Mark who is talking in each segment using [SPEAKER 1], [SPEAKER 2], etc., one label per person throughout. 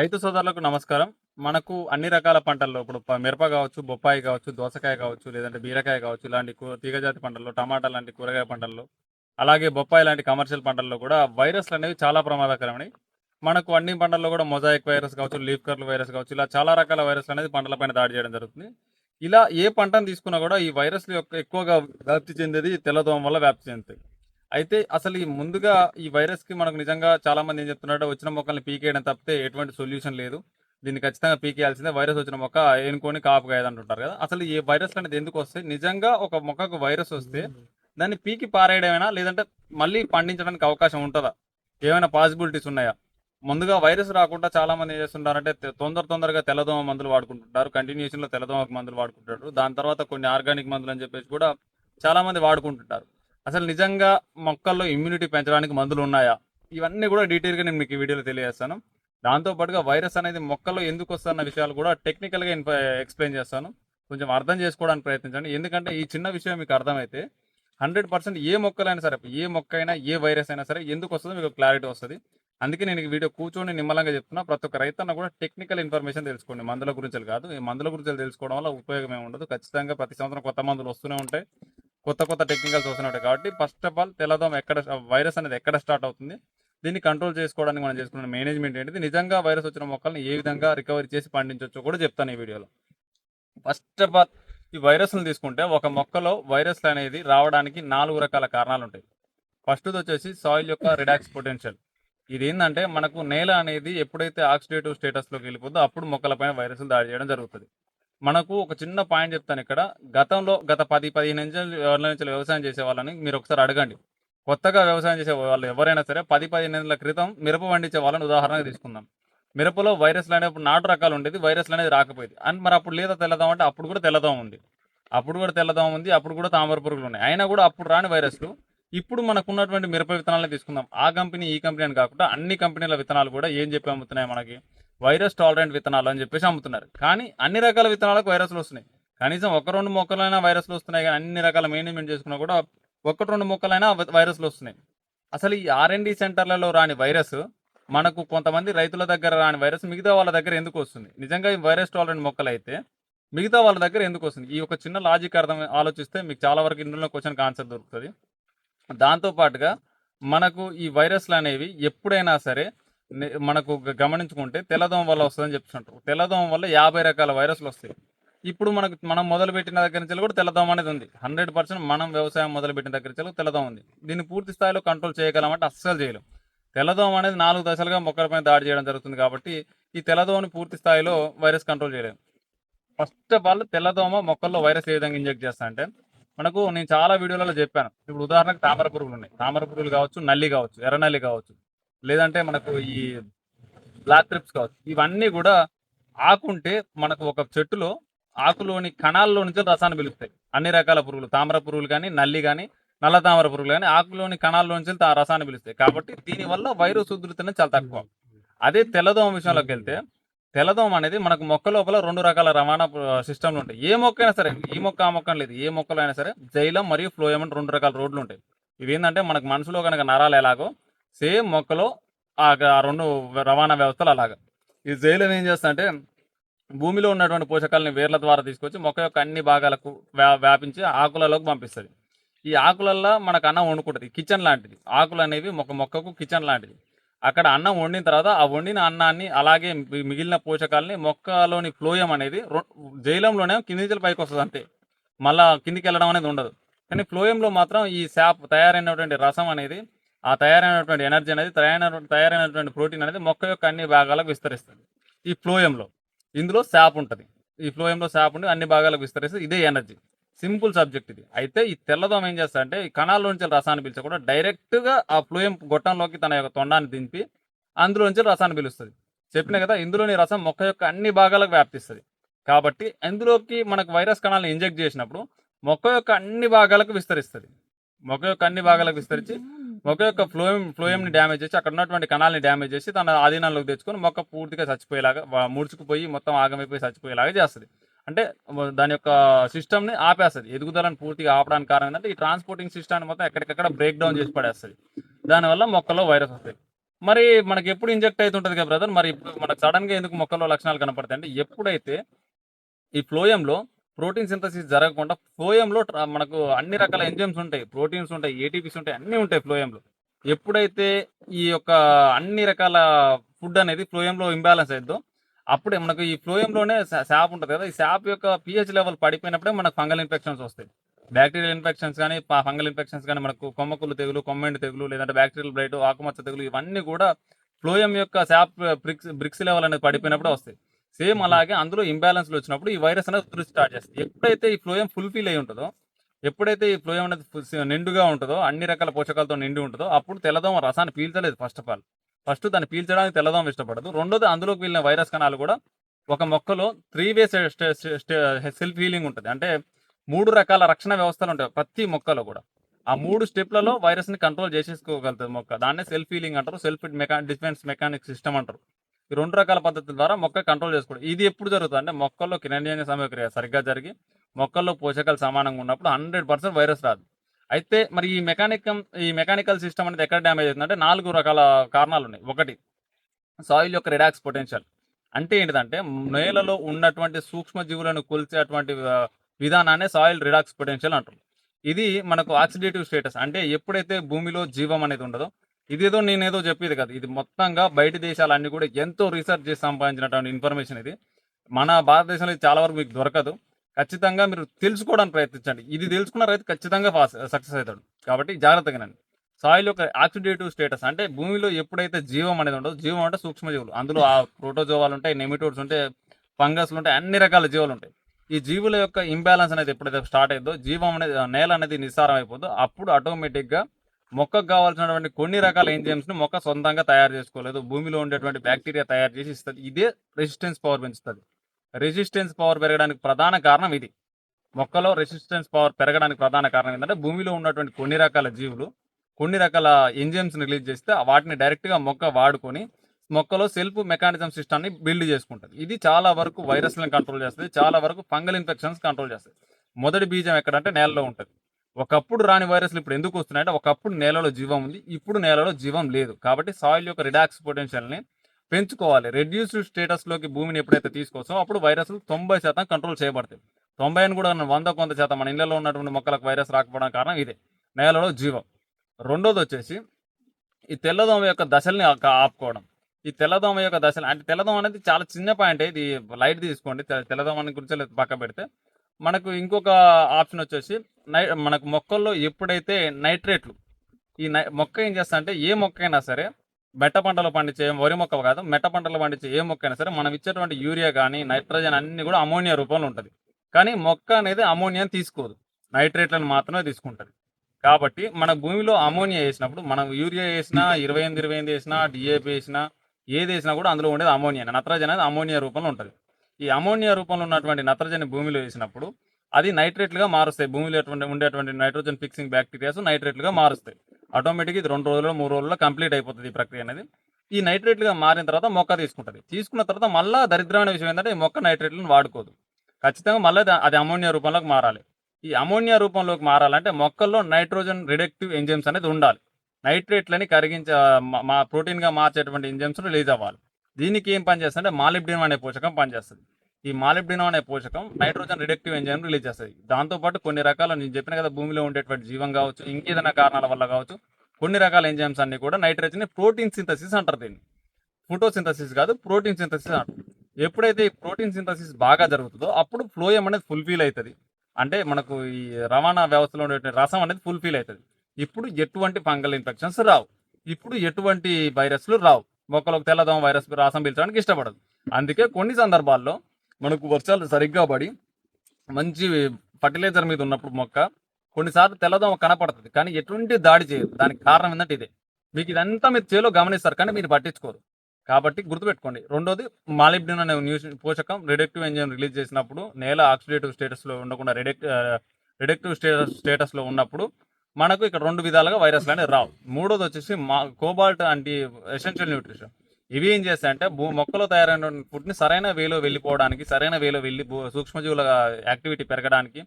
[SPEAKER 1] రైతు సోదరులకు నమస్కారం. మనకు అన్ని రకాల పంటల్లో ఇప్పుడు మిరప కావచ్చు బొప్పాయి కావచ్చు దోసకాయ కావచ్చు లేదంటే బీరకాయ కావచ్చు ఇలాంటి తీగజాతి పంటల్లో టమాటా లాంటి కూరగాయ పంటల్లో అలాగే బొప్పాయి లాంటి కమర్షియల్ పంటల్లో కూడా వైరస్లు అనేవి చాలా ప్రమాదకరమైనవి మనకు అన్ని పంటల్లో కూడా మొజాయిక్ వైరస్ కావచ్చు లీఫ్ కర్ల్ వైరస్ కావచ్చు ఇలా చాలా రకాల వైరస్ అనేది పంటలపైన దాడి చేయడం జరుగుతుంది. ఇలా ఏ పంటను తీసుకున్నా కూడా ఈ వైరస్లు యొక్క ఎక్కువగా వ్యాప్తి చెందేది తెల్లదోమ వల్ల వ్యాప్తి చెందుతాయి. అయితే అసలు ఈ ముందుగా ఈ వైరస్కి మనకు నిజంగా చాలా మంది ఏం చెప్తున్నారంటే వచ్చిన మొక్కల్ని పీకేయడం తప్పితే ఎటువంటి సొల్యూషన్ లేదు. దీన్ని ఖచ్చితంగా పీకేయాల్సిందే. వైరస్ వచ్చిన మొక్క ఎనుకొని కాపు కాయదంటుంటారు కదా. అసలు ఈ వైరస్ అనేది ఎందుకు వస్తాయి నిజంగా ఒక మొక్కకు వైరస్ వస్తే దాన్ని పీకి పారేయడమేనా? లేదంటే మళ్ళీ పండించడానికి అవకాశం ఉంటుందా? ఏమైనా పాసిబిలిటీస్ ఉన్నాయా? ముందుగా వైరస్ రాకుండా చాలా మంది ఏం చేస్తుంటారంటే తొందర తొందరగా తెల్లదోమ మందులు వాడుకుంటుంటారు. కంటిన్యూషన్లో తెల్లదోమ మందులు వాడుకుంటారు దాని తర్వాత కొన్ని ఆర్గానిక్ మందులు అని చెప్పేసి కూడా చాలా మంది వాడుకుంటుంటారు. అసలు నిజంగా మొక్కల్లో ఇమ్యూనిటీ పెంచడానికి మందులు ఉన్నాయా? ఇవన్నీ కూడా డీటెయిల్గా నేను మీకు ఈ వీడియోలో తెలియజేస్తాను. దాంతోపాటుగా వైరస్ అనేది మొక్కల్లో ఎందుకు వస్తున్న విషయాలు కూడా టెక్నికల్గా ఎక్స్ప్లెయిన్ చేస్తాను. కొంచెం అర్థం చేసుకోవడానికి ప్రయత్నించండి. ఎందుకంటే ఈ చిన్న విషయం మీకు అర్థమైతే హండ్రెడ్ పర్సెంట్ ఏ మొక్కలైనా సరే ఏ మొక్క అయినా ఏ వైరస్ అయినా సరే ఎందుకు వస్తుందో మీకు క్లారిటీ వస్తుంది. అందుకే నేను ఈ వీడియో కూర్చొని నిమ్మలంగా చెప్తున్నా. ప్రతి ఒక్క రైతన్న కూడా టెక్నికల్ ఇన్ఫర్మేషన్ తెలుసుకోండి. మందుల గురించి కాదు. ఈ మందుల గురించి తెలుసుకోవడం వల్ల ఉపయోగం ఏమి ఉండదు. ఖచ్చితంగా ప్రతి సంవత్సరం కొత్త మందులు వస్తూనే ఉంటాయి. కొత్త కొత్త టెక్నికల్స్ వస్తున్నాయి కాబట్టి ఫస్ట్ ఆఫ్ ఆల్ తెల్లదోమ ఎక్కడ వైరస్ అనేది ఎక్కడ స్టార్ట్ అవుతుంది? దీన్ని కంట్రోల్ చేసుకోవడానికి మనం చేసుకున్న మేనేజ్మెంట్ ఏంటిది? నిజంగా వైరస్ వచ్చిన మొక్కల్ని ఏ విధంగా రికవరీ చేసి పండించవచ్చో కూడా చెప్తాను ఈ వీడియోలో. ఫస్ట్ ఆఫ్ ఆల్ ఈ వైరస్లు తీసుకుంటే ఒక మొక్కలో వైరస్లు అనేది రావడానికి నాలుగు రకాల కారణాలు ఉంటాయి. ఫస్ట్ది వచ్చేసి సాయిల్ యొక్క రిడాక్స్ పొటెన్షియల్ ఇది ఏంటంటే మనకు నేల అనేది ఎప్పుడైతే ఆక్సిడేటివ్ స్టేటస్లోకి వెళ్ళిపోతుందో అప్పుడు మొక్కలపైన వైరస్లు దాడి చేయడం జరుగుతుంది. మనకు ఒక చిన్న పాయింట్ చెప్తాను ఇక్కడ. గతంలో గత పది పదిహేను నుంచి ఏళ్ళ నుంచి వ్యవసాయం చేసే వాళ్ళని మీరు ఒకసారి అడగండి. కొత్తగా వ్యవసాయం చేసే వాళ్ళు ఎవరైనా సరే పది పదిహేను నెలల క్రితం మిరప పండించే వాళ్ళని ఉదాహరణగా తీసుకుందాం. మిరపలో వైరస్లు అనేప్పుడు నాటు రకాలు ఉండేది వైరస్లు అనేది రాకపోయేది. అండ్ మరి అప్పుడు లేదా తెల్లదాం అంటే అప్పుడు కూడా తెల్లదాం ఉంది. అప్పుడు కూడా తెల్లదాం ఉంది అప్పుడు కూడా తామర పురుగులు ఉన్నాయి. అయినా కూడా అప్పుడు రాని వైరస్లు ఇప్పుడు మనకున్నటువంటి మిరప విత్తనాలను తీసుకుందాం. ఆ కంపెనీ ఈ కంపెనీ అని కాకుండా అన్ని కంపెనీల విత్తనాలు కూడా ఏం చెప్పి అమ్ముతున్నాయి మనకి? వైరస్ టాలరెంట్ విత్తనాలు అని చెప్పేసి అమ్ముతున్నారు. కానీ అన్ని రకాల విత్తనాలకు వైరస్లు వస్తున్నాయి. కనీసం ఒక రెండు మొక్కలైనా వైరస్లు వస్తున్నాయి కానీ అన్ని రకాల మేనేజ్మెంట్ చేసుకున్నా కూడా ఒకటి రెండు మొక్కలైనా వైరస్లు వస్తున్నాయి. అసలు ఈ ఆర్ఎండి సెంటర్లలో రాని వైరస్ మనకు కొంతమంది రైతుల దగ్గర రాని వైరస్ మిగతా వాళ్ళ దగ్గర ఎందుకు వస్తుంది? నిజంగా ఈ వైరస్ టాలరెంట్ మొక్కలు అయితే మిగతా వాళ్ళ దగ్గర ఎందుకు వస్తుంది? ఈ ఒక చిన్న లాజిక్ అర్థం ఆలోచిస్తే మీకు చాలా వరకు ఇందులో క్వశ్చన్ ఆన్సర్ దొరుకుతుంది. దాంతో పాటుగా మనకు ఈ వైరస్లు అనేవి ఎప్పుడైనా సరే మనకు గమనించుకుంటే తెల్లదోమ వల్ల వస్తుందని చెప్తుంటారు. తెల్లదోమ వల్ల యాభై రకాల వైరస్లు వస్తాయి. ఇప్పుడు మనకు మనం మొదలు పెట్టిన దగ్గర నుంచి కూడా తెల్లదోమ అనేది ఉంది. హండ్రెడ్ పర్సెంట్ మనం వ్యవసాయం మొదలు పెట్టిన దగ్గర నుంచి తెల్లదోమ ఉంది. దీన్ని పూర్తి స్థాయిలో కంట్రోల్ చేయగలమంటే అస్సలు చేయలేం. తెల్లదోమ అనేది నాలుగు దశలుగా మొక్కలపైన దాడి చేయడం జరుగుతుంది కాబట్టి ఈ తెల్లదోమని పూర్తి స్థాయిలో వైరస్ కంట్రోల్ చేయలేం. ఫస్ట్ ఆఫ్ ఆల్ తెల్లదోమ మొక్కల్లో వైరస్ ఏ విధంగా ఇంజెక్ట్ చేస్తా అంటే మనకు నేను చాలా వీడియోలలో చెప్పాను. ఇప్పుడు ఉదాహరణకు తామర పురుగులు ఉన్నాయి. తామర పురుగులు కావచ్చు నల్లి కావచ్చు ఎర్ర నల్లి కావచ్చు. లేదంటే మనకు ఈ బ్లాక్ ట్రిప్స్ కావచ్చు. ఇవన్నీ కూడా ఆకుంటే మనకు ఒక చెట్టులో ఆకులోని కణాల్లో నుంచి రసాన్ని పిలుస్తాయి. అన్ని రకాల పురుగులు తామర పురుగులు కానీ నల్లి కానీ నల్ల తామర పురుగులు కానీ ఆకులోని కణాల్లో నుంచి ఆ రసాన్ని పిలుస్తాయి. కాబట్టి దీనివల్ల వైరస్ ఉధృతనే చాలా తక్కువ. అదే తెల్లదోమ విషయంలోకి వెళ్తే తెల్లదోమ అనేది మనకు మొక్క లోపల రెండు రకాల రవాణా సిస్టమ్లు ఉంటాయి. ఏ మొక్క అయినా సరే ఈ మొక్క ఆ మొక్క లేదు. ఏ మొక్కలో అయినా సరే జైలం మరియు ఫ్లోయం రెండు రకాల రోడ్లు ఉంటాయి. ఇవి ఏంటంటే మనకు మనసులో కనుక నరాలు ఎలాగో సేమ్ మొక్కలో ఆ రెండు రవాణా వ్యవస్థలు అలాగా. ఈ జైలం ఏం చేస్తుందంటే భూమిలో ఉన్నటువంటి పోషకాలని వేర్ల ద్వారా తీసుకొచ్చి మొక్క యొక్క అన్ని భాగాలకు వ్యా వ్యాపించి ఆకులలోకి పంపిస్తుంది. ఈ ఆకులల్లో మనకు అన్నం వండుకుంటుంది. కిచెన్ లాంటిది. ఆకులు అనేవి ఒక మొక్కకు కిచెన్ లాంటిది. అక్కడ అన్నం వండిన తర్వాత ఆ వండిన అన్నాన్ని అలాగే మిగిలిన పోషకాలని మొక్కలోని ఫ్లోయం అనేది రొ- జైలంలోనే కింది నుంచి పైకి వస్తుంది అంతే. మళ్ళా కిందికి వెళ్ళడం అనేది ఉండదు. కానీ ఫ్లోయంలో మాత్రం ఈ శాప్ తయారైనటువంటి రసం అనేది ఆ తయారైనటువంటి ఎనర్జీ అనేది తయారైన తయారైనటువంటి ప్రోటీన్ అనేది మొక్క యొక్క అన్ని భాగాలకు విస్తరిస్తుంది. ఈ ఫ్లోయంలో ఇందులో శాప్ ఉంటుంది. ఈ ఫ్లోయంలో శాప్ ఉండి అన్ని భాగాలకు విస్తరిస్తుంది. ఇదే ఎనర్జీ. సింపుల్ సబ్జెక్ట్ ఇది. అయితే ఈ తెల్లదోమ ఏం చేస్తా అంటే ఈ కణాల్లోంచి రసాన్ని పిలిచకుండా డైరెక్ట్గా ఆ ఫ్లోయం గొట్టంలోకి తన యొక్క తొండాన్ని దింపి అందులోంచి రసాన్ని పిలుస్తుంది. చెప్పిన కదా ఇందులోని రసం మొక్క యొక్క అన్ని భాగాలకు వ్యాప్తిస్తుంది. కాబట్టి అందులోకి మనకు వైరస్ కణాలను ఇంజెక్ట్ చేసినప్పుడు మొక్క యొక్క అన్ని భాగాలకు విస్తరిస్తుంది. మొక్క యొక్క అన్ని భాగాలకు విస్తరించి మొక్క యొక్క ఫ్లోయం ఫ్లోయం ని డ్యామేజ్ చేసి అక్కడ ఉన్నటువంటి కణాలని డ్యామేజ్ చేసి తన ఆధీనంలోకి తెచ్చుకొని మొక్క పూర్తిగా చచ్చిపోయేలాగా ముడుచుకుపోయి మొత్తం ఆగమైపోయి చచ్చిపోయేలాగా చేస్తుంది. అంటే దాని యొక్క సిస్టమ్ని ఆపేస్తుంది. ఎదుగుదలను పూర్తిగా ఆపడానికి కారణం ఏంటంటే ఈ ట్రాన్స్పోర్టింగ్ సిస్టమ్ మొత్తం ఎక్కడికక్కడ బ్రేక్ డౌన్ చేసి పడేస్తుంది. దానివల్ల మొక్కలో వైరస్ వస్తాయి మరి మనకి ఎప్పుడు ఇంజెక్ట్ అవుతుంటుంది కదా బ్రదర్? మరి ఇప్పుడు మనకు సడన్గా ఎందుకు మొక్కల్లో లక్షణాలు కనపడతాయి అంటే ఎప్పుడైతే ఈ ఫ్లోయంలో ప్రోటీన్ సింథసిస్ జరగకుండా ఫ్లోయంలో మనకు అన్ని రకాల ఎంజైమ్స్ ఉంటాయి. ప్రోటీన్స్ ఉంటాయి ఏటీపీస్ ఉంటాయి అన్నీ ఉంటాయి ఫ్లోయంలో. ఎప్పుడైతే ఈ యొక్క అన్ని రకాల ఫుడ్ అనేది ఫ్లోయంలో ఇంబ్యాలెన్స్ అయిద్దో అప్పుడే మనకు ఈ ఫ్లోయంలోనే శాప్ ఉంటుంది కదా ఈ శాప్ యొక్క పిహెచ్ లెవెల్ పడిపోయినప్పుడే మనకు ఫంగల్ ఇన్ఫెక్షన్స్ వస్తాయి. బ్యాక్టీరియల్ ఇన్ఫెక్షన్స్ కానీ ఫంగల్ ఇన్ఫెక్షన్స్ కానీ మనకు కొమ్మకులు తెగులు కొమ్మెండి తెగులు లేదంటే బ్యాక్టీరియల్ బ్లైట్ ఆకుమచ్చ తెగులు ఇవన్నీ కూడా ఫ్లోయం యొక్క శాప్ బ్రిక్స్ బ్రిక్స్ లెవెల్ అనేది పడిపోయినప్పుడు వస్తాయి. సేమ్ అలాగే అందులో ఇంబ్యాలెన్స్లు వచ్చినప్పుడు ఈ వైరస్ అనేది ఉధృతి స్టార్ట్ చేస్తుంది. ఎప్పుడైతే ఈ ఫ్లోయం ఫుల్ఫిల్ అయి ఉంటుందో ఎప్పుడైతే ఈ ఫ్లోయం అనేది నిండుగా ఉంటుందో అన్ని రకాల పోషకాలతో నిండి ఉంటుందో అప్పుడు తెల్లదోమ రసాన్ని పీల్చలేదు ఫస్ట్ ఆఫ్ ఆల్ ఫస్ట్ దాన్ని పీల్చడానికి తెల్లదోమ ఇష్టపడదు. రెండోది అందులోకి వెళ్ళిన వైరస్ కణాలు కూడా ఒక మొక్కలో త్రీ వే సెల్ఫ్ హీలింగ్ ఉంటుంది. అంటే మూడు రకాల రక్షణ వ్యవస్థలు ఉంటాయి ప్రతి మొక్కలో కూడా. ఆ మూడు స్టెప్లలో వైరస్ని కంట్రోల్ చేసేసుకోగలుగుతుంది మొక్క. దాన్నే సెల్ఫ్ హీలింగ్ అంటారు. సెల్ఫ్ మెకా డిఫెన్స్ మెకానిక్ సిస్టమ్ అంటారు. ఈ రెండు రకాల పద్ధతుల ద్వారా మొక్క కంట్రోల్ చేసుకోవడం. ఇది ఎప్పుడు జరుగుతుంది అంటే మొక్కల్లో కిరణజన్య సమయక్రియ సరిగ్గా జరిగి మొక్కల్లో పోషకాలు సమానంగా ఉన్నప్పుడు హండ్రెడ్ పర్సెంట్ వైరస్ రాదు. అయితే మరి ఈ మెకానికం ఈ మెకానికల్ సిస్టమ్ అనేది ఎక్కడ డ్యామేజ్ అవుతుందంటే నాలుగు రకాల కారణాలు ఉన్నాయి. ఒకటి సాయిల్ యొక్క రిడాక్స్ పొటెన్షియల్ అంటే ఏంటిదంటే నేలలో ఉన్నటువంటి సూక్ష్మ జీవులను కొలిచేటువంటి విధానాన్ని సాయిల్ రిడాక్స్ పొటెన్షియల్ అంటారు. ఇది మనకు ఆక్సిడేటివ్ స్టేటస్ అంటే ఎప్పుడైతే భూమిలో జీవం అనేది ఉండదో ఇదేదో నేనేదో చెప్పేది కదా. ఇది మొత్తంగా బయట దేశాలన్నీ కూడా ఎంతో రీసెర్చ్ చేసి సంపాదించినటువంటి ఇన్ఫర్మేషన్ ఇది. మన భారతదేశంలో ఇది చాలా వరకు మీకు దొరకదు. ఖచ్చితంగా మీరు తెలుసుకోవడానికి ప్రయత్నించండి. ఇది తెలుసుకున్న రైతు ఖచ్చితంగా సక్సెస్ అవుతాడు. కాబట్టి జాగ్రత్తగానండి సాయిల్ యొక్క ఆక్సిడేటివ్ స్టేటస్ అంటే భూమిలో ఎప్పుడైతే జీవం అనేది ఉండదు జీవం అంటే సూక్ష్మజీవులు. అందులో ఆ ప్రోటోజోవాలు ఉంటాయి నెమిటోడ్స్ ఉంటాయి ఫంగస్లు ఉంటాయి అన్ని రకాల జీవులు ఉంటాయి. ఈ జీవుల యొక్క ఇంబ్యాలెన్స్ అనేది ఎప్పుడైతే స్టార్ట్ అయిందో జీవం అనేది నేల అనేది నిస్సారం అయిపోతుందో అప్పుడు ఆటోమేటిక్గా మొక్కకు కావాల్సినటువంటి కొన్ని రకాల ఎంజైమ్స్ని మొక్క సొంతంగా తయారు చేసుకోలేదు. భూమిలో ఉండేటువంటి బ్యాక్టీరియా తయారు చేసి ఇస్తుంది. ఇదే రెసిస్టెన్స్ పవర్ పెంచుతుంది. రెసిస్టెన్స్ పవర్ పెరగడానికి ప్రధాన కారణం ఇది. మొక్కలో రెసిస్టెన్స్ పవర్ పెరగడానికి ప్రధాన కారణం ఏంటంటే భూమిలో ఉన్నటువంటి కొన్ని రకాల జీవులు కొన్ని రకాల ఎంజైమ్స్ రిలీజ్ చేస్తే వాటిని డైరెక్ట్గా మొక్క వాడుకొని మొక్కలో సెల్ఫ్ మెకానిజం సిస్టాన్ని బిల్డ్ చేసుకుంటుంది. ఇది చాలా వరకు వైరస్లను కంట్రోల్ చేస్తుంది. చాలా వరకు ఫంగల్ ఇన్ఫెక్షన్స్ కంట్రోల్ చేస్తుంది. మొదటి బీజం ఎక్కడంటే నేలలో ఉంటుంది. ఒకప్పుడు రాని వైరస్లు ఇప్పుడు ఎందుకు వస్తున్నాయంటే ఒకప్పుడు నేలలో జీవం ఉంది ఇప్పుడు నేలలో జీవం లేదు. కాబట్టి సాయిల్ యొక్క రిడాక్స్ పొటెన్షియల్ని పెంచుకోవాలి. రెడ్యూస్డ్ స్టేటస్లోకి భూమిని ఎప్పుడైతే తీసుకొస్తామో అప్పుడు వైరస్లు తొంభై శాతం కంట్రోల్ చేయబడతాయి. తొంభై అని కూడా వంద కొంత శాతం మన ఇళ్ళలో ఉన్నటువంటి మొక్కలకు వైరస్ రాకపోవడానికి కారణం ఇదే. నేలలో జీవం. రెండోది వచ్చేసి ఈ తెల్లదోమ యొక్క దశల్ని ఆపుకోవడం. ఈ తెల్లదోమ యొక్క దశలు అంటే తెల్లదోమ అనేది చాలా చిన్న పాయింట్ ఇది లైట్ తీసుకోండి. తె- తెల్లదోమ గురించి పక్క పెడితే మనకు ఇంకొక ఆప్షన్ వచ్చేసి నై మనకు మొక్కల్లో ఎప్పుడైతే నైట్రేట్లు ఈ నై మొక్క ఏం చేస్తా అంటే ఏ మొక్క అయినా సరే మెట్ట పంటలో పండించే వరి మొక్క కాదు మెట్ట పంటలో పండించే ఏ మొక్క అయినా సరే మనం ఇచ్చేటువంటి యూరియా కానీ నైట్రోజన్ అన్ని కూడా అమోనియా రూపంలో ఉంటుంది. కానీ మొక్క అనేది అమోనియాని తీసుకోదు. నైట్రేట్లను మాత్రమే తీసుకుంటుంది. కాబట్టి మన భూమిలో అమోనియా వేసినప్పుడు మనం యూరియా వేసినా ఇరవై ఎనిమిది ఇరవై ఎనిమిది వేసినా డిఏపి వేసినా ఏది వేసినా కూడా అందులో ఉండేది అమోనియా నత్రజని అనేది అమోనియా రూపంలో ఉంటుంది. ఈ అమోనియా రూపంలో ఉన్నటువంటి నత్రజని భూమిలో వేసినప్పుడు అది నైట్రేట్లుగా మారుస్తాయి. భూమిలో ఎటువంటి ఉండేటువంటి నైట్రోజన్ ఫిక్సింగ్ బ్యాక్టీరియాస్ నైట్రేట్లుగా మారుస్తాయి. ఆటోమేటిక్ ఇది రెండు రోజుల్లో మూడు రోజుల్లో కంప్లీట్ అయిపోతుంది ఈ ప్రక్రియ అనేది. ఈ నైట్రేట్లుగా మారిన తర్వాత మొక్క తీసుకుంటుంది. తీసుకున్న తర్వాత మళ్ళా దరిద్రమైన విషయం ఏంటంటే ఈ మొక్క నైట్రేట్లను వాడుకోదు. ఖచ్చితంగా మళ్ళీ అది అమోనియా రూపంలోకి మారాలి. ఈ అమోనియా రూపంలోకి మారాలంటే మొక్కల్లో నైట్రోజన్ రిడక్టివ్ ఎంజైమ్స్ అనేది ఉండాలి. నైట్రేట్లని కరిగించే మా- ప్రోటీన్గా ప్రోటీన్గా మార్చేటువంటి ఎంజైమ్స్ రిలీజ్ అవ్వాలి. దీనికి ఏం పనిచేస్తుందంటే మాలిబ్డినం అనే పోషకం పనిచేస్తుంది ఈ మాలిబ్డినం అనే పోషకం నైట్రోజన్ రిడక్టివ్ ఎంజైమ్ రిలీజ్ చేస్తుంది దాంతో పాటు కొన్ని రకాల నేను చెప్పిన కదా భూమిలో ఉండేటువంటి జీవం కావచ్చు ఇంకేదైనా కారణాల వల్ల కావచ్చు కొన్ని రకాల ఎంజైమ్స్ అన్ని కూడా నైట్రోజన్ ప్రోటీన్ సింథసిస్ అంటారు దీన్ని. ఫోటోసింథసిస్ కాదు ప్రోటీన్ సింథసిస్ అంటారు. ఎప్పుడైతే ఈ ప్రోటీన్ సింథసిస్ బాగా జరుగుతుందో అప్పుడు ఫ్లోయం అనేది ఫుల్ఫిల్ అవుతుంది. అంటే మనకు ఈ రవాణా వ్యవస్థలో ఉండే రసం అనేది ఫుల్ఫిల్ అవుతుంది. ఇప్పుడు ఎటువంటి ఫంగల్ ఇన్ఫెక్షన్స్ రావు. ఇప్పుడు ఎటువంటి వైరస్లు రావు. మొక్కలకు తెల్లదోమ వైరస్ రాసం పీల్చడానికి ఇష్టపడదు. అందుకే కొన్ని సందర్భాల్లో మనకు వర్షాలు సరిగ్గా పడి మంచి ఫర్టిలైజర్ మీద ఉన్నప్పుడు మొక్క కొన్నిసార్లు తెల్లదోమ కనపడుతుంది. కానీ ఎటువంటి దాడి చేయదు. దానికి కారణం ఏంటంటే ఇదే. మీకు ఇదంతా మీరు చేలో గమనిస్తారు కానీ మీరు పట్టించుకోరు. కాబట్టి గుర్తుపెట్టుకోండి. రెండోది మాలిబ్డిన్ అనే న్యూస్ పోషకం రిడక్టివ్ ఎంజైమ్ రిలీజ్ చేసినప్పుడు నేల ఆక్సిడేటివ్ స్టేటస్లో ఉండకుండా రిడక్ట్ రిడక్టివ్ స్టేటస్ స్టేటస్లో ఉన్నప్పుడు మనకు ఇక్కడ రెండు విధాలుగా వైరస్లు అనేవి రావు. మూడోది వచ్చేసి మా కోబాల్ట్ అంటి ఎసెన్షియల్ న్యూట్రిషన్ ఇవి ఏం చేస్తాయంటే భూ మొక్కలో తయారైన ఫుడ్ని సరైన వేలో వెళ్ళిపోవడానికి సరైన వేలో వెళ్ళి సూక్ష్మజీవుల యాక్టివిటీ పెరగడానికి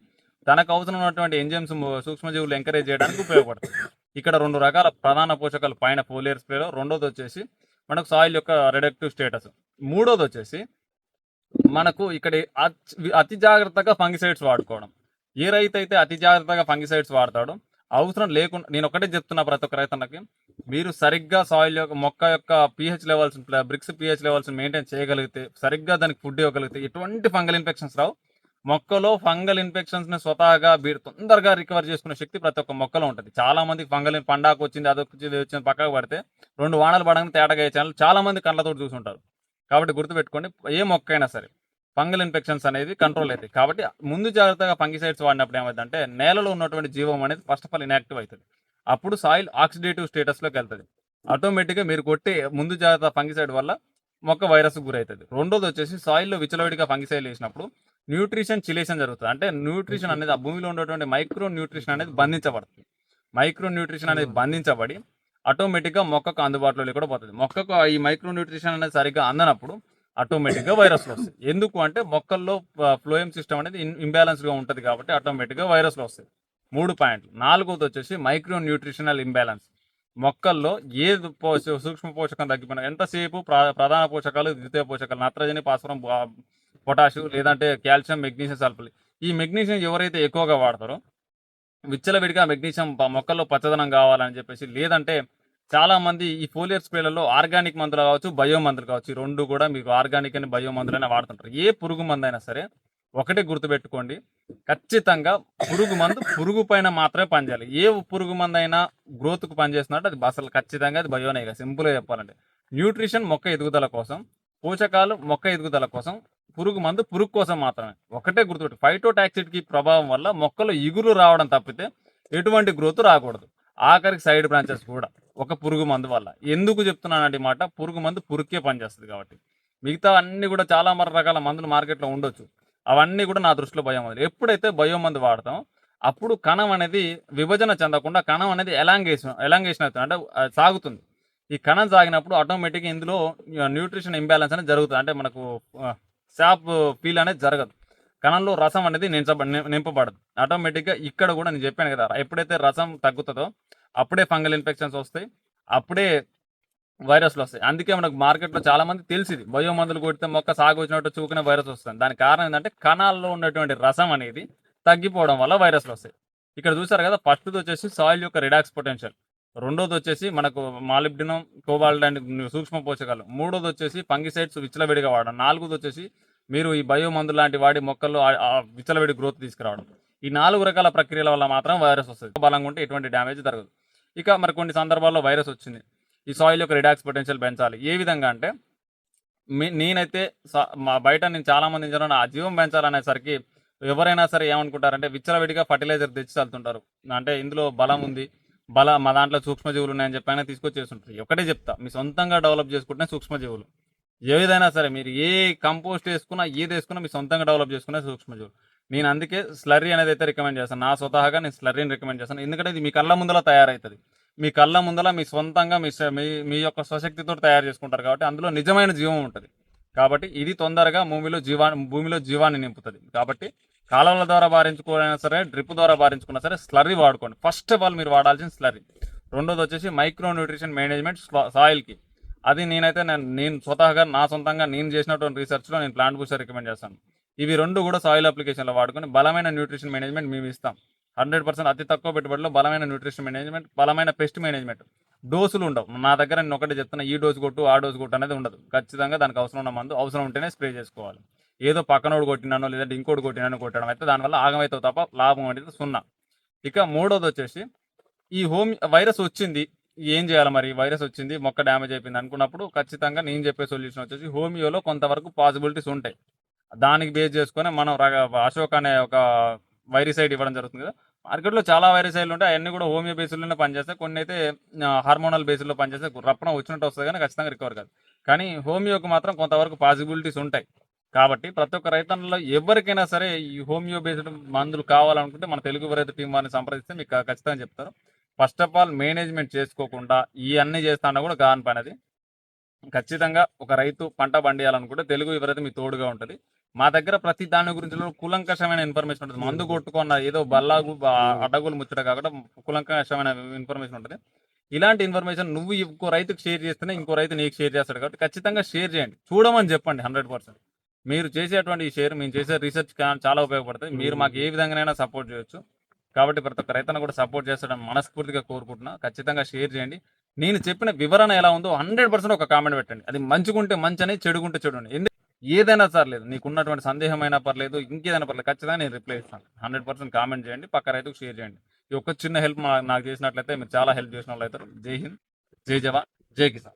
[SPEAKER 1] తనకు అవసరం ఉన్నటువంటి ఎంజైమ్స్ సూక్ష్మజీవులు ఎంకరేజ్ చేయడానికి ఉపయోగపడుతుంది ఇక్కడ రెండు రకాల ప్రధాన పోషకాలు పైన పోలియర్ స్ప్రేలో రెండోది వచ్చేసి మనకు సాయిల్ యొక్క రెడక్టివ్ స్టేటస్ మూడోది వచ్చేసి మనకు ఇక్కడ అతి- అతి జాగ్రత్తగా ఫంగిసైడ్స్ వాడుకోవడం. ఏ రైతు అయితే అతి జాగ్రత్తగా ఫంగిసైడ్స్ వాడతాడో అవసరం లేకుండా నేను ఒకటే చెప్తున్నా ప్రతి ఒక్క రైతన్నకి మీరు సరిగ్గా సాయిల్ యొక్క మొక్క యొక్క pH levels brix pH levels maintain చేయగలిగితే సరిగ్గా దానికి ఫుడ్ ఇవ్వగలిగితే ఎటువంటి ఫంగల్ ఇన్ఫెక్షన్స్ రావు. మొక్కలో ఫంగల్ ఇన్ఫెక్షన్స్ని స్వతహాగా బీ- తొందరగా రికవర్ చేసుకునే శక్తి ప్రతి ఒక్క మొక్కలో ఉంటుంది. చాలా మంది ఫంగల్ పండాకు వచ్చింది అదొచ్చింది వచ్చింది వచ్చింది పక్కకు పడితే రెండు వానలు పడగానే తేటగా ఛానల్ చాలా మంది కళ్ళతో చూసుంటారు. కాబట్టి గుర్తుపెట్టుకోండి ఏ మొక్క అయినా సరే ఫంగల్ ఇన్ఫెక్షన్స్ అనేది కంట్రోల్ అవుతాయి కాబట్టి ముందు జాగ్రత్తగా ఫంగిసైడ్స్ వాడినప్పుడు ఏమైందంటే నేలలో ఉన్నటువంటి జీవం అనేది ఫస్ట్ ఆఫ్ ఆల్ ఇన్యాక్టివ్ అవుతుంది. అప్పుడు సాయిల్ ఆక్సిడేటివ్ స్టేటస్లోకి వెళ్తుంది. ఆటోమేటిక్గా మీరు కొట్టే ముందు జాగ్రత్త ఫంగిసైడ్ వల్ల మొక్క వైరస్ గురవుతుంది. రెండోది వచ్చేసి సాయిల్లో విచలవిడిగా ఫంగిసైడ్ వేసినప్పుడు న్యూట్రిషన్ చిలేషన్ జరుగుతుంది. అంటే న్యూట్రిషన్ అనేది ఆ భూమిలో ఉన్నటువంటి మైక్రో న్యూట్రిషన్ అనేది బంధించబడుతుంది. మైక్రో న్యూట్రిషన్ అనేది బంధించబడి ఆటోమేటిక్గా మొక్కకు అందుబాటులో కూడా పోతుంది. మొక్కకు ఈ మైక్రో న్యూట్రిషన్ అనేది సరిగ్గా అందనప్పుడు ఆటోమేటిక్గా వైరస్లు వస్తాయి. ఎందుకు అంటే మొక్కల్లో ఫ్లోయం సిస్టమ్ అనేది ఇంబ్యాలెన్స్గా ఉంటుంది కాబట్టి ఆటోమేటిక్గా వైరస్లు వస్తాయి. మూడు పాయింట్లు. నాలుగోది వచ్చేసి మైక్రో న్యూట్రిషనల్ ఇంబ్యాలెన్స్. మొక్కల్లో ఏ పోష- సూక్ష్మ పోషకం తగ్గిపోయినా ఎంతసేపు ప్ర- ప్రధాన పోషకాలు ద్వితీయ పోషకాలు నత్రజని పాస్వరం పొటాషు లేదంటే కాల్షియం మెగ్నీషియం సల్ఫర్. ఈ మెగ్నీషియం ఎవరైతే ఎక్కువగా వాడతారో విచ్చలవిడిగా మెగ్నీషియం మొక్కల్లో పచ్చదనం కావాలని చెప్పేసి లేదంటే చాలా మంది ఈ ఫోలియర్ స్ప్రేలలో ఆర్గానిక్ మందులు కావచ్చు బయో మందులు కావచ్చు ఈ రెండు కూడా మీకు ఆర్గానిక్ అని బయో మందులు అయినా వాడుతుంటారు. ఏ పురుగు మందు అయినా సరే ఒకటే గుర్తుపెట్టుకోండి. ఖచ్చితంగా పురుగు మందు పురుగు పైన మాత్రమే పనిచేయాలి. ఏ పురుగు మందు అయినా గ్రోత్కు పనిచేస్తున్నట్టు అది అసలు ఖచ్చితంగా అది బయోనే సింపుల్గా చెప్పాలంటే. న్యూట్రిషన్ మొక్క ఎదుగుదల కోసం పోషకాలు మొక్క ఎదుగుదల కోసం పురుగు మందు పురుగు కోసం మాత్రమే. ఒకటే గుర్తుపెట్టు ఫైటోటాక్సిడ్కి ప్రభావం వల్ల మొక్కలు ఇగురు రావడం తప్పితే ఎటువంటి గ్రోత్ రాకూడదు. ఆఖరికి సైడ్ బ్రాంచెస్ కూడా. ఒక పురుగు మందు వల్ల. ఎందుకు చెప్తున్నానంటే మాట పురుగు మందు పురుగుకే పనిచేస్తుంది కాబట్టి. మిగతా అన్నీ కూడా చాలా మర రకాల మందులు మార్కెట్లో ఉండొచ్చు. అవన్నీ కూడా నా దృష్టిలో భయం మందులు ఎప్పుడైతే బయో మందు వాడతాం అప్పుడు కణం అనేది విభజన చెందకుండా కణం అనేది ఎలాంగేషన్ ఎలాంగేషన్ అవుతుంది. అంటే సాగుతుంది. ఈ కణం సాగినప్పుడు ఆటోమేటిక్గా ఇందులో న్యూట్రిషన్ ఇంబ్యాలెన్స్ అనేది జరుగుతుంది. అంటే మనకు షాప్ ఫీల్ అనేది జరగదు. కణంలో రసం అనేది నించబ నింపబడదు. ఆటోమేటిక్గా ఇక్కడ కూడా నేను చెప్పాను కదా ఎప్పుడైతే రసం తగ్గుతుందో అప్పుడే ఫంగల్ ఇన్ఫెక్షన్స్ వస్తాయి అప్పుడే వైరస్లు వస్తాయి. అందుకే మనకు మార్కెట్లో చాలా మంది తెలిసింది బయో మందులు కొడితే మొక్క సాగు వచ్చినట్టు చూకునే వైరస్ వస్తుంది. దానికి కారణం ఏంటంటే కణాల్లో ఉన్నటువంటి రసం అనేది తగ్గిపోవడం వల్ల వైరస్లు వస్తాయి. ఇక్కడ చూసారు కదా ఫస్ట్ది వచ్చేసి సాయిల్ యొక్క రిడాక్స్ పొటెన్షియల్ రెండోది వచ్చేసి మనకు మాలిబ్డినం కోబాల్డ్ అండ్ సూక్ష్మ పోషకాలు మూడోది వచ్చేసి పంగిసైడ్స్ విచ్చలవిడిగా వాడడం నాలుగోది వచ్చేసి మీరు ఈ బయో మందులు లాంటి వాడి మొక్కల్లో ఆ- విచ్చలవిడి గ్రోత్ తీసుకురావడం. ఈ నాలుగు రకాల ప్రక్రియల వల్ల మాత్రం వైరస్ వస్తుంది. బలంగా ఉంటే ఎటువంటి డ్యామేజ్ జరగదు. ఇక మరి కొన్ని సందర్భాల్లో వైరస్ వచ్చింది. ఈ సాయిల్ యొక్క రిడాక్స్ పొటెన్షియల్ పెంచాలి. ఏ విధంగా అంటే మీ నేనైతే మా బయట నేను చాలామంది మంది నా ఆ జీవం పెంచాలనేసరికి ఎవరైనా సరే ఏమనుకుంటారంటే విచ్చలవిడిగా ఫర్టిలైజర్ తెచ్చి చల్లుతుంటారు. అంటే ఇందులో బలం ఉంది బల మా దాంట్లో సూక్ష్మజీవులు ఉన్నాయని చెప్పి అయినా తీసుకొచ్చేస్తుంటారు. ఒకటే చెప్తా మీ సొంతంగా డెవలప్ చేసుకుంటే సూక్ష్మజీవులు. ఏదైనా సరే మీరు ఏ కంపోస్ట్ వేసుకున్నా ఏది వేసుకున్నా మీ సొంతంగా డెవలప్ చేసుకునే సూక్ష్మజీవులు. నేను అందుకే స్లర్రీ అనేది అయితే రికమెండ్ చేస్తాను. నా స్వతహాగా నేను స్లర్రీని రికమెండ్ చేస్తాను. ఎందుకంటే ఇది మీ కళ్ళ ముందర తయారవుతుంది మీ కళ్ళ ముందర మీ సొంతంగా మీ మీ మీ యొక్క స్వశక్తితో తయారు చేసుకుంటారు కాబట్టి అందులో నిజమైన జీవం ఉంటుంది. కాబట్టి ఇది తొందరగా భూమిలో జీవా భూమిలో జీవాన్ని నింపుతుంది. కాబట్టి కాలువల ద్వారా బారించుకోవాలైనా సరే డ్రిప్ ద్వారా బారించుకున్నా సరే స్లర్రీ వాడుకోండి. ఫస్ట్ ఆఫ్ ఆల్ మీరు వాడాల్సిన స్లర్రీ రెండోది వచ్చేసి మైక్రో న్యూట్రిషన్ మేనేజ్మెంట్ సాయిల్కి అది నేనైతే నేను నేను స్వతహాగా నా సొంతంగా నేను చేసినటువంటి రీసెర్చ్లో నేను ప్లాంట్ బూస్టర్ రికమెండ్ చేస్తాను. ఇవి రెండు కూడా సాయిల్ అప్లికేషన్లో వాడుకొని బలమైన న్యూట్రిషన్ మేనేజ్మెంట్ మేము ఇస్తాం. హండ్రెడ్ పర్సెంట్ అతి తక్కువ పెట్టుబడిలో బలమైన న్యూట్రిషన్ మేనేజ్మెంట్ బలమైన పెస్ట్ మేనేజ్మెంట్ డోసులు ఉండవు. నా దగ్గర నేను ఒకటి చెప్తున్నా ఈ డోసు కొట్టు ఆ డోసు కొట్టు అనేది ఉండదు. ఖచ్చితంగా దానికి అవసరం ఉన్న మందు అవసరం ఉంటేనే స్ప్రే చేసుకోవాలి. ఏదో పక్కనోడు కొట్టినానో లేదంటే ఇంకోటి కొట్టినానో కొట్టడం అయితే దానివల్ల ఆగమవుతావు తప్ప లాభం అనేది సున్నా. ఇక మూడోది వచ్చేసి ఈ హోమ్ వైరస్ వచ్చింది. ఏం చేయాలి మరి? వైరస్ వచ్చింది మొక్క డ్యామేజ్ అయిపోయింది అనుకున్నప్పుడు ఖచ్చితంగా నేను చెప్పే సొల్యూషన్ వచ్చేసి హోమియోలో కొంతవరకు పాసిబిలిటీస్ ఉంటాయి. దానికి బేస్ చేసుకొని మనం అశోక్ అనే ఒక వైరిసైడ్ ఇవ్వడం జరుగుతుంది కదా. మార్కెట్లో చాలా వైరసైడ్లు ఉంటాయి. అవన్నీ కూడా హోమియో బేస్లోనే పనిచేస్తాయి. కొన్ని అయితే హార్మోనల్ బేస్లో పనిచేస్తే రప్పన వచ్చినట్టు వస్తుంది కానీ ఖచ్చితంగా రికవర్ కాదు. కానీ హోమియోకి మాత్రం కొంతవరకు పాసిబిలిటీస్ ఉంటాయి. కాబట్టి ప్రతి ఒక్క రైతన్నలో ఎవరికైనా సరే ఈ హోమియో బేస్డ్ మందులు కావాలనుకుంటే మన తెలుగు రైతు టీం వారిని సంప్రదిస్తే మీకు ఖచ్చితంగా చెప్తారు. ఫస్ట్ ఆఫ్ ఆల్ మేనేజ్మెంట్ చేసుకోకుండా ఈ అన్ని చేస్తానా కూడా కాని పని అది. ఖచ్చితంగా ఒక రైతు పంట పండియాలనుకుంటే తెలుగు ఎవరైతే మీ తోడుగా ఉంటుంది. మా దగ్గర ప్రతి దాని గురించి కులంకషమైన ఇన్ఫర్మేషన్ ఉంటుంది. మందు కొట్టుకున్న ఏదో బల్లాగు అడ్డగులు ముచ్చట కాకుండా కులంకషమైన ఇన్ఫర్మేషన్ ఉంటుంది. ఇలాంటి ఇన్ఫర్మేషన్ నువ్వు ఇంకో రైతుకు షేర్ చేస్తేనే ఇంకో రైతు నీకు షేర్ చేస్తాడు కాబట్టి ఖచ్చితంగా షేర్ చేయండి. చూడమని చెప్పండి హండ్రెడ్ పర్సెంట్ మీరు చేసేటువంటి ఈ షేర్ మేము చేసే రీసెర్చ్ చాలా ఉపయోగపడుతుంది. మీరు మాకు ఏ విధంగానైనా సపోర్ట్ చేయొచ్చు. కాబట్టి ప్రతి ఒక్క రైతును కూడా సపోర్ట్ చేస్తాడని మనస్ఫూర్తిగా కోరుకుంటున్నా. ఖచ్చితంగా షేర్ చేయండి. నేను చెప్పిన వివరణ ఎలా ఉందో హండ్రెడ్ పర్సెంట్ ఒక కామెంట్ పెట్టండి. అది మంచిగుంటే మంచి అని చెడుగుంటే చెడు అని ఏదైనా పర్లేదు నీకు ఉన్నటువంటి సందేహమైనా పర్లేదు ఇంకేదైనా పర్లేదు ఖచ్చితంగా నేను రిప్లై ఇస్తాను. హండ్రెడ్ పర్సెంట్ కామెంట్ చేయండి పక్క రైతుకు షేర్ చేయండి. ఈ ఒక్క చిన్న హెల్ప్ నాకు చేసినట్లయితే మీరు చాలా హెల్ప్ చేసిన వాళ్ళు అవుతారు జై హింద్ జై జవాన్ జై కిసాన్.